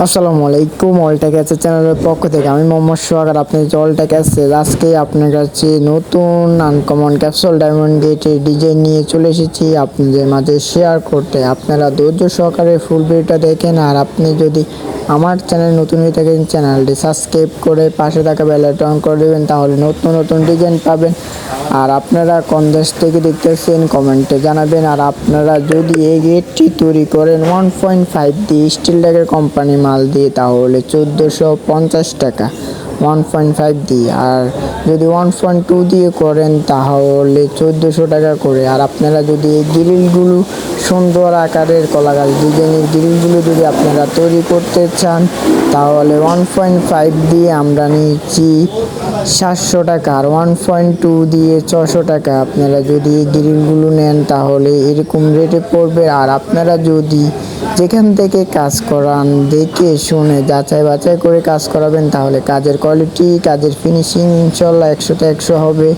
আসসালামু আলাইকুম অলটা ক্যাচের চ্যানেলের পক্ষ থেকে আমি মোহাম্মদ সোহাগার আপনি অলটা ক্যাচের আজকে আপনার কাছে নতুন আনকমন ক্যাপসুল ডায়মন্ড গেটের ডিজাইন নিয়ে চলে এসেছি। আপনাদের মাঝে শেয়ার করতে। আপনারা ধৈর্য সহকারে ফুল ভিডিওটা দেখেন আর আপনি যদি আমার চ্যানেল নতুন হয়ে থাকেন চ্যানেলটি সাবস্ক্রাইব করে পাশে থাকা বেল অন করে দেবেন, তাহলে নতুন নতুন ডিজাইন পাবেন। আর আপনারা কোন দেশ থেকে দেখতেছেন কমেন্টে জানাবেন। আর আপনারা যদি এই গেটটি তৈরি করেন ওয়ান পয়েন্ট ফাইভ দিয়ে স্টিল ড্যাগের কোম্পানি মাল দিয়ে, তাহলে চোদ্দোশো পঞ্চাশ টাকা ওয়ান পয়েন্ট ফাইভ দিয়ে আর যদি ওয়ান পয়েন্ট টু দিয়ে করেন তাহলে চোদ্দোশো টাকা করে। আর আপনারা যদি এই গ্রিলগুলো সুন্দর আকারের কলা গাছ ডিজাইনের গ্রিলগুলো যদি আপনারা তৈরি করতে চান, তাহলে ওয়ান পয়েন্ট ফাইভ দিয়ে আমরা নিচ্ছি সাতশো টাকা। আর ওয়ান পয়েন্ট টু দিয়ে ছশো টাকা। আপনারা যদি এই গ্রিলগুলো নেন, তাহলে এরকম রেটে পড়বে। আর আপনারা যদি যেখান থেকে কাজ করান, দেখে শুনে, যাচাই বাছাই করে কাজ করাবেন, তাহলে কাজের কোয়ালিটি কাজের ফিনিশিং ইনশাল্লাহ একশোতে একশো হবে।